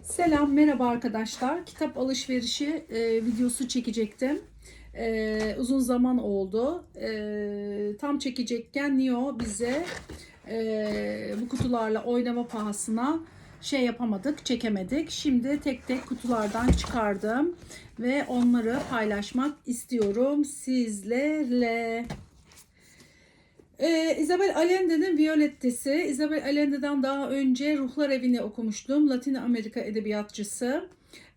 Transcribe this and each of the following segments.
Selam, merhaba arkadaşlar. Kitap alışverişi e, videosu çekecektim. E, uzun zaman oldu. E, tam çekecekken Neo bize e, bu kutularla oynama pahasına şey yapamadık, çekemedik. Şimdi tek tek kutulardan çıkardım ve onları paylaşmak istiyorum sizlerle. Ee, Isabel Allende'nin Violettesi. Isabel Allende'den daha önce Ruhlar Evi'ni okumuştum. Latin Amerika edebiyatçısı.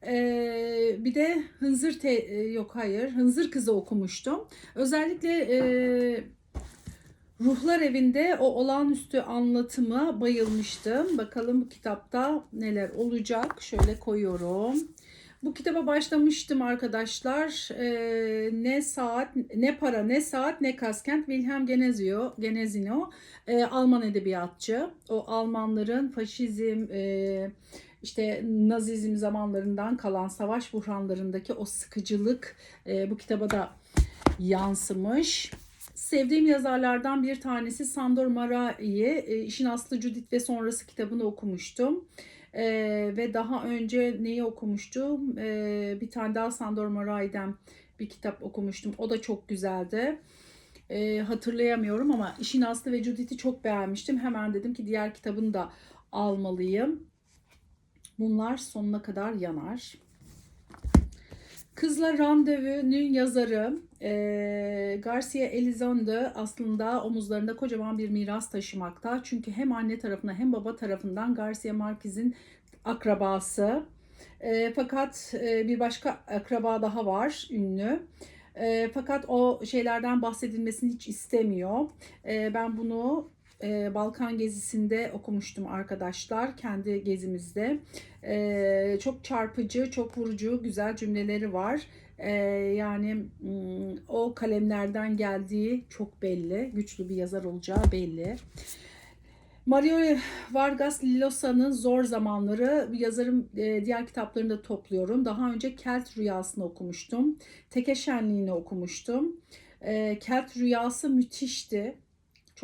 Ee, bir de Hınzır te e, yok hayır Hınzır Kızı okumuştum. Özellikle e, Ruhlar Evi'nde o olağanüstü anlatıma bayılmıştım. Bakalım bu kitapta neler olacak. Şöyle koyuyorum. Bu kitaba başlamıştım arkadaşlar. Ee, ne saat, ne para, ne saat, ne kaskent. Wilhelm Genezio, Genezino, e, Alman edebiyatçı. O Almanların faşizm, e, işte Nazizm zamanlarından kalan savaş buhranlarındaki o sıkıcılık e, bu kitaba da yansımış. Sevdiğim yazarlardan bir tanesi Sandor Marai'yi, e, İşin Aslı Judith ve Sonrası kitabını okumuştum. Ee, ve daha önce neyi okumuştum? Ee, bir tane daha Sandor Marai'den bir kitap okumuştum. O da çok güzeldi. Ee, hatırlayamıyorum ama İşin Aslı ve Judith'i çok beğenmiştim. Hemen dedim ki diğer kitabını da almalıyım. Bunlar sonuna kadar yanar. Kızla Randevu'nun yazarı e, Garcia Elizondo aslında omuzlarında kocaman bir miras taşımakta. Çünkü hem anne tarafına hem baba tarafından Garcia Marquez'in akrabası. E, fakat e, bir başka akraba daha var ünlü. E, fakat o şeylerden bahsedilmesini hiç istemiyor. E, ben bunu e, Balkan gezisinde okumuştum arkadaşlar kendi gezimizde. E, çok çarpıcı, çok vurucu, güzel cümleleri var. E, yani mm, o kalemlerden geldiği çok belli. Güçlü bir yazar olacağı belli. Mario Vargas Llosa'nın Zor Zamanları yazarım e, diğer kitaplarını da topluyorum. Daha önce Kelt Rüyası'nı okumuştum. Teke Şenliği'ni okumuştum. E, Kelt Rüyası müthişti.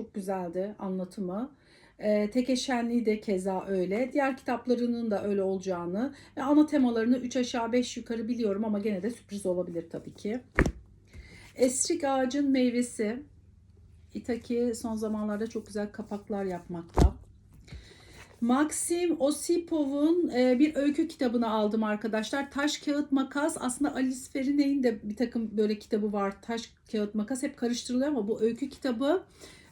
Çok güzeldi anlatımı. E, Teke Şenliği de keza öyle. Diğer kitaplarının da öyle olacağını ve ana temalarını 3 aşağı 5 yukarı biliyorum ama gene de sürpriz olabilir tabii ki. Esrik Ağacın Meyvesi. Itaki son zamanlarda çok güzel kapaklar yapmakta. Maxim Osipov'un bir öykü kitabını aldım arkadaşlar. Taş, kağıt, makas. Aslında Alice Feriney'in de bir takım böyle kitabı var. Taş, kağıt, makas hep karıştırılıyor ama bu öykü kitabı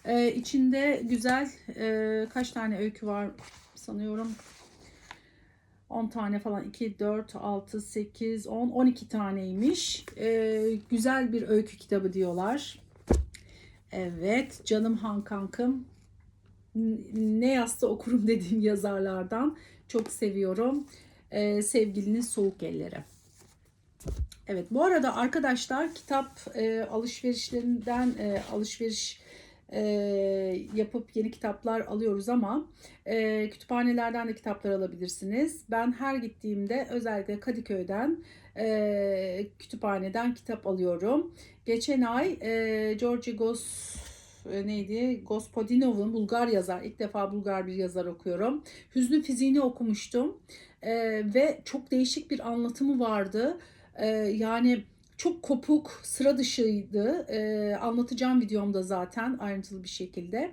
e, içinde güzel e, kaç tane öykü var sanıyorum. 10 tane falan 2, 4, 6, 8, 10, 12 taneymiş. E, güzel bir öykü kitabı diyorlar. Evet canım Han kankım ne yazsa okurum dediğim yazarlardan çok seviyorum. Ee, sevgilinin soğuk elleri. Evet bu arada arkadaşlar kitap e, alışverişlerinden e, alışveriş e, yapıp yeni kitaplar alıyoruz ama e, kütüphanelerden de kitaplar alabilirsiniz. Ben her gittiğimde özellikle Kadıköy'den e, kütüphaneden kitap alıyorum. Geçen ay e, Georgi Gos neydi? Gospodinov'un Bulgar yazar. İlk defa Bulgar bir yazar okuyorum. Hüznü Fiziğini okumuştum. E, ve çok değişik bir anlatımı vardı. E, yani çok kopuk, sıra dışıydı. E, anlatacağım videomda zaten ayrıntılı bir şekilde.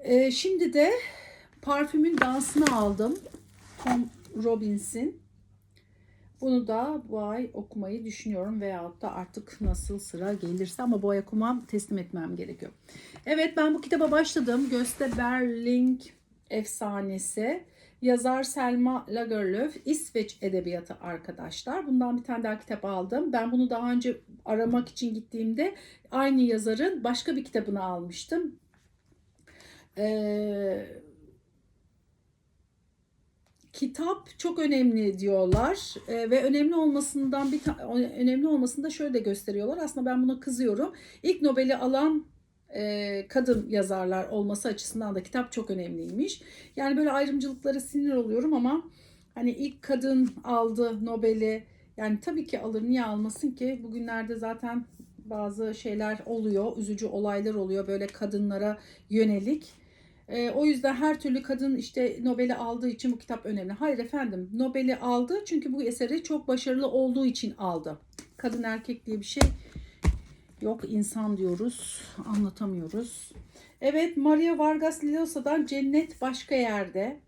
E, şimdi de parfümün dansını aldım. Tom Robbins'in. Bunu da bu ay okumayı düşünüyorum veyahut da artık nasıl sıra gelirse ama bu ay okumam teslim etmem gerekiyor. Evet ben bu kitaba başladım. Göste Berling efsanesi. Yazar Selma Lagerlöf, İsveç edebiyatı arkadaşlar. Bundan bir tane daha kitap aldım. Ben bunu daha önce aramak için gittiğimde aynı yazarın başka bir kitabını almıştım. Ee, kitap çok önemli diyorlar e, ve önemli olmasından bir önemli olmasını da şöyle gösteriyorlar. Aslında ben buna kızıyorum. İlk Nobel'i alan e, kadın yazarlar olması açısından da kitap çok önemliymiş. Yani böyle ayrımcılıklara sinir oluyorum ama hani ilk kadın aldı Nobel'i yani tabii ki alır niye almasın ki bugünlerde zaten bazı şeyler oluyor üzücü olaylar oluyor böyle kadınlara yönelik E, o yüzden her türlü kadın işte Nobel'i aldığı için bu kitap önemli. Hayır efendim Nobel'i aldı çünkü bu eseri çok başarılı olduğu için aldı. Kadın erkek diye bir şey yok insan diyoruz anlatamıyoruz. Evet Maria Vargas Llosa'dan Cennet Başka Yerde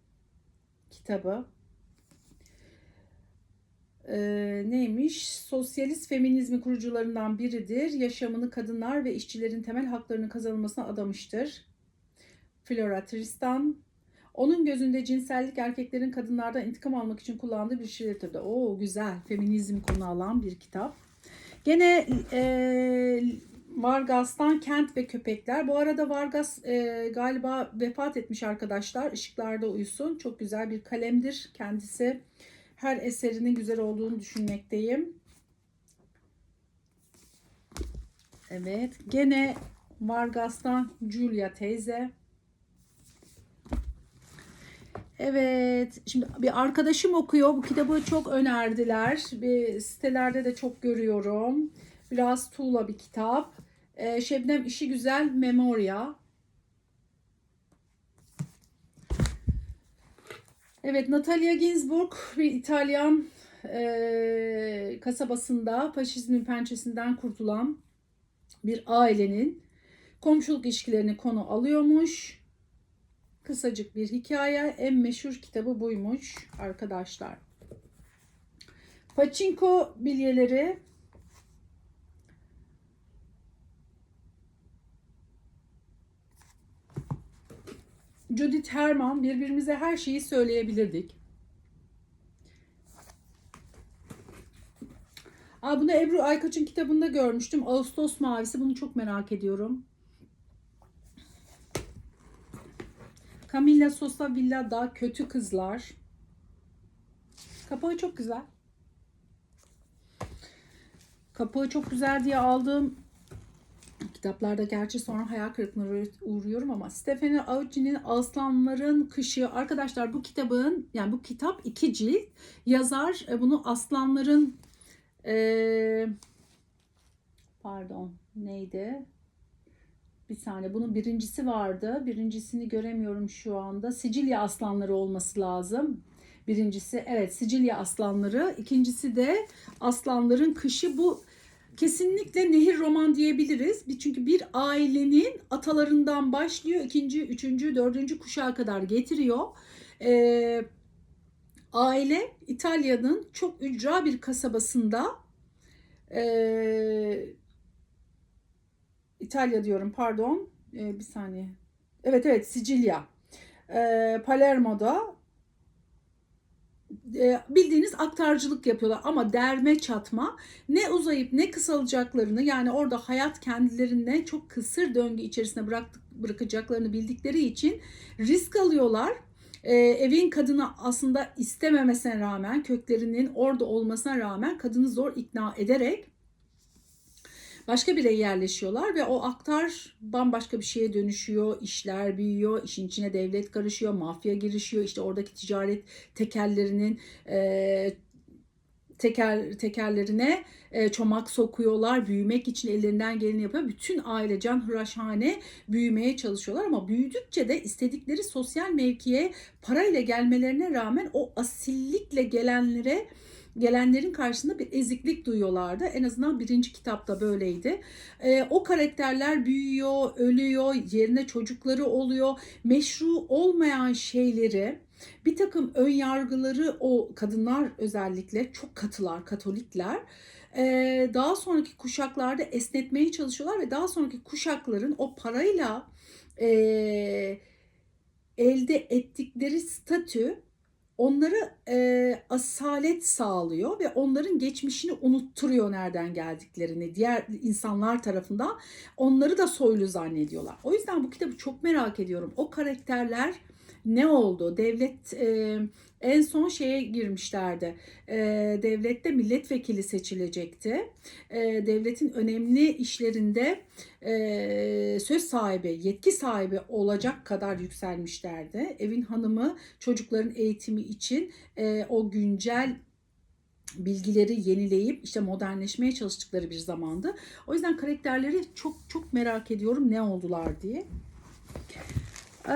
kitabı. Ee, neymiş? Sosyalist feminizmi kurucularından biridir. Yaşamını kadınlar ve işçilerin temel haklarının kazanılmasına adamıştır. Flora Tristan. Onun gözünde cinsellik erkeklerin kadınlardan intikam almak için kullandığı bir şeydir. Oo güzel. Feminizm konu alan bir kitap. Gene e, Vargas'tan Kent ve Köpekler. Bu arada Vargas e, galiba vefat etmiş arkadaşlar. Işıklarda uyusun. Çok güzel bir kalemdir kendisi. Her eserinin güzel olduğunu düşünmekteyim. Evet. Gene Vargas'tan Julia teyze. Evet. Şimdi bir arkadaşım okuyor. Bu kitabı çok önerdiler. Bir sitelerde de çok görüyorum. Biraz tuğla bir kitap. Ee, Şebnem işi güzel Memoria. Evet Natalia Ginsburg bir İtalyan e, kasabasında faşizmin pençesinden kurtulan bir ailenin komşuluk ilişkilerini konu alıyormuş. Kısacık bir hikaye. En meşhur kitabı buymuş arkadaşlar. Paçinko bilyeleri Judith Herman birbirimize her şeyi söyleyebilirdik. Aa, bunu Ebru Aykaç'ın kitabında görmüştüm. Ağustos Mavisi. Bunu çok merak ediyorum. Camilla Sosa Villa'da Kötü Kızlar. Kapağı çok güzel. Kapağı çok güzel diye aldığım kitaplarda gerçi sonra hayal kırıklığına uğruyorum ama Stefano Auci'nin Aslanların Kışı arkadaşlar bu kitabın yani bu kitap iki cilt yazar e, bunu aslanların e, pardon neydi bir saniye bunun birincisi vardı birincisini göremiyorum şu anda Sicilya Aslanları olması lazım birincisi evet Sicilya Aslanları ikincisi de Aslanların Kışı bu kesinlikle nehir roman diyebiliriz. Çünkü bir ailenin atalarından başlıyor. ikinci, üçüncü, dördüncü kuşağa kadar getiriyor. Ee, aile İtalya'nın çok ücra bir kasabasında ee, İtalya diyorum pardon. Ee, bir saniye. Evet evet Sicilya. Ee, Palermo'da e, bildiğiniz aktarcılık yapıyorlar ama derme çatma ne uzayıp ne kısalacaklarını yani orada hayat kendilerine çok kısır döngü içerisine bıraktık, bırakacaklarını bildikleri için risk alıyorlar. Ee, evin kadını aslında istememesine rağmen köklerinin orada olmasına rağmen kadını zor ikna ederek başka bir yere yerleşiyorlar ve o aktar bambaşka bir şeye dönüşüyor. işler büyüyor, işin içine devlet karışıyor, mafya girişiyor. İşte oradaki ticaret tekellerinin e, teker tekerlerine e, çomak sokuyorlar. Büyümek için ellerinden geleni yapıyor. Bütün aile can hıraşhane büyümeye çalışıyorlar ama büyüdükçe de istedikleri sosyal mevkiye parayla gelmelerine rağmen o asillikle gelenlere gelenlerin karşısında bir eziklik duyuyorlardı. En azından birinci kitapta böyleydi. Ee, o karakterler büyüyor, ölüyor, yerine çocukları oluyor. Meşru olmayan şeyleri bir takım ön yargıları o kadınlar özellikle çok katılar, katolikler ee, daha sonraki kuşaklarda esnetmeye çalışıyorlar ve daha sonraki kuşakların o parayla e, elde ettikleri statü onları e, asalet sağlıyor ve onların geçmişini unutturuyor nereden geldiklerini diğer insanlar tarafından onları da soylu zannediyorlar. O yüzden bu kitabı çok merak ediyorum. O karakterler ne oldu? Devlet e, en son şeye girmişlerdi. E, devlette milletvekili seçilecekti. E, devletin önemli işlerinde e, söz sahibi, yetki sahibi olacak kadar yükselmişlerdi. Evin hanımı çocukların eğitimi için e, o güncel bilgileri yenileyip işte modernleşmeye çalıştıkları bir zamandı. O yüzden karakterleri çok çok merak ediyorum ne oldular diye. Ee,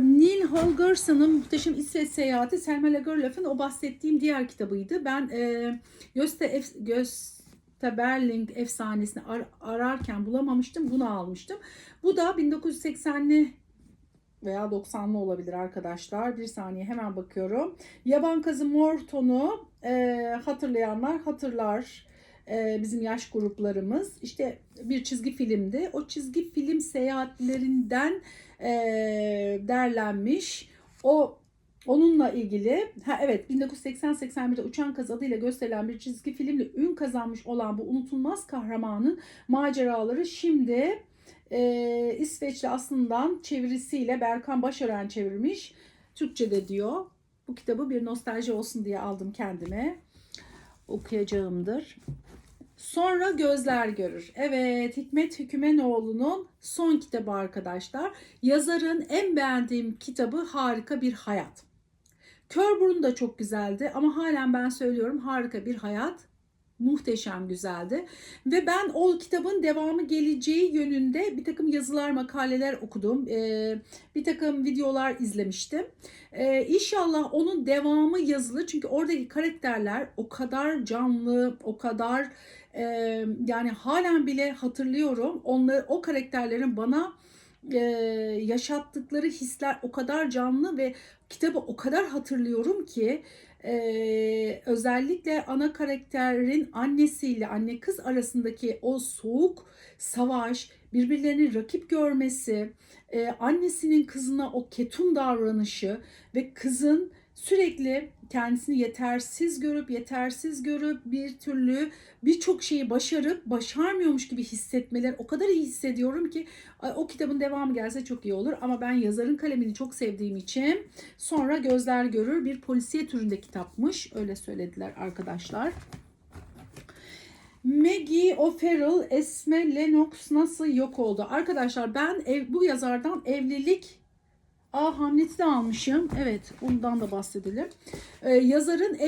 Neil Holgersson'ın Muhteşem İsveç Seyahati Selma Lagerlöf'ün o bahsettiğim diğer kitabıydı. Ben e, Göste, Gösta Berling efsanesini ar- ararken bulamamıştım. Bunu almıştım. Bu da 1980'li veya 90'lı olabilir arkadaşlar. Bir saniye hemen bakıyorum. Yaban Kazı Morton'u e, hatırlayanlar hatırlar. E, bizim yaş gruplarımız. İşte bir çizgi filmdi. O çizgi film seyahatlerinden e, derlenmiş. O onunla ilgili ha evet 1980-81'de Uçan Kaz adıyla gösterilen bir çizgi filmle ün kazanmış olan bu unutulmaz kahramanın maceraları şimdi e, İsveçli aslından çevirisiyle Berkan Başören çevirmiş. Türkçe'de diyor. Bu kitabı bir nostalji olsun diye aldım kendime. Okuyacağımdır. Sonra Gözler Görür. Evet Hikmet Hükümenoğlu'nun son kitabı arkadaşlar. Yazarın en beğendiğim kitabı Harika Bir Hayat. Körburun da çok güzeldi ama halen ben söylüyorum harika bir hayat muhteşem güzeldi. Ve ben o kitabın devamı geleceği yönünde bir takım yazılar, makaleler okudum. Ee, bir takım videolar izlemiştim. Ee, inşallah onun devamı yazılı. Çünkü oradaki karakterler o kadar canlı, o kadar e, yani halen bile hatırlıyorum. Onları, o karakterlerin bana e, yaşattıkları hisler o kadar canlı ve kitabı o kadar hatırlıyorum ki ee, özellikle ana karakterin annesiyle anne kız arasındaki o soğuk savaş, birbirlerini rakip görmesi, e, annesinin kızına o ketum davranışı ve kızın sürekli kendisini yetersiz görüp yetersiz görüp bir türlü birçok şeyi başarıp başarmıyormuş gibi hissetmeler o kadar iyi hissediyorum ki o kitabın devamı gelse çok iyi olur ama ben yazarın kalemini çok sevdiğim için sonra gözler görür bir polisiye türünde kitapmış öyle söylediler arkadaşlar. Maggie O'Farrell, Esme Lennox nasıl yok oldu? Arkadaşlar ben ev, bu yazardan evlilik Aa Hamlet'i de almışım. Evet ondan da bahsedelim. Ee, yazarın e,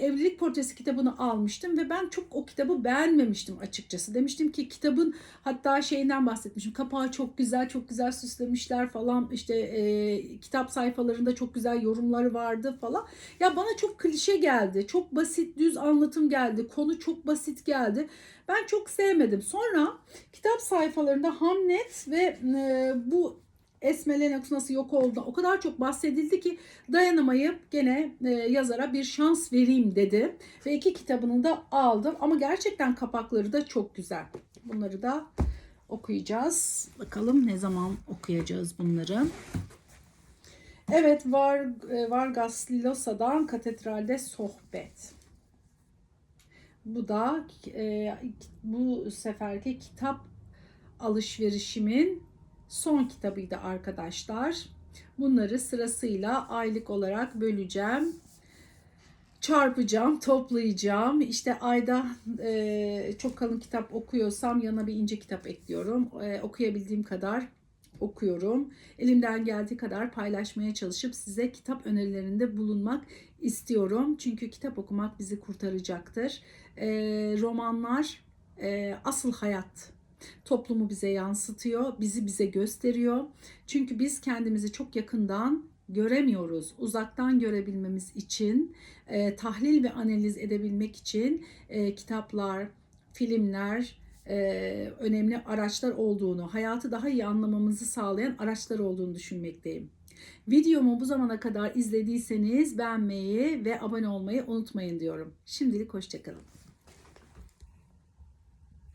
evlilik portresi kitabını almıştım ve ben çok o kitabı beğenmemiştim açıkçası. Demiştim ki kitabın hatta şeyinden bahsetmişim. Kapağı çok güzel, çok güzel süslemişler falan. İşte e, kitap sayfalarında çok güzel yorumları vardı falan. Ya bana çok klişe geldi. Çok basit, düz anlatım geldi. Konu çok basit geldi. Ben çok sevmedim. Sonra kitap sayfalarında Hamlet ve e, bu Esme Lennox nasıl yok oldu o kadar çok bahsedildi ki dayanamayıp gene e, yazara bir şans vereyim dedi. Ve iki kitabını da aldım ama gerçekten kapakları da çok güzel. Bunları da okuyacağız. Bakalım ne zaman okuyacağız bunları. Evet Var, e, Vargas Llosa'dan Katedralde Sohbet. Bu da e, bu seferki kitap alışverişimin son kitabıydı arkadaşlar. Bunları sırasıyla aylık olarak böleceğim. Çarpacağım, toplayacağım. İşte ayda e, çok kalın kitap okuyorsam yanına bir ince kitap ekliyorum. E, okuyabildiğim kadar okuyorum. Elimden geldiği kadar paylaşmaya çalışıp size kitap önerilerinde bulunmak istiyorum. Çünkü kitap okumak bizi kurtaracaktır. E, romanlar e, asıl hayat toplumu bize yansıtıyor, bizi bize gösteriyor. Çünkü biz kendimizi çok yakından göremiyoruz. Uzaktan görebilmemiz için, e, tahlil ve analiz edebilmek için e, kitaplar, filmler e, önemli araçlar olduğunu, hayatı daha iyi anlamamızı sağlayan araçlar olduğunu düşünmekteyim. Videomu bu zamana kadar izlediyseniz beğenmeyi ve abone olmayı unutmayın diyorum. Şimdilik hoşçakalın.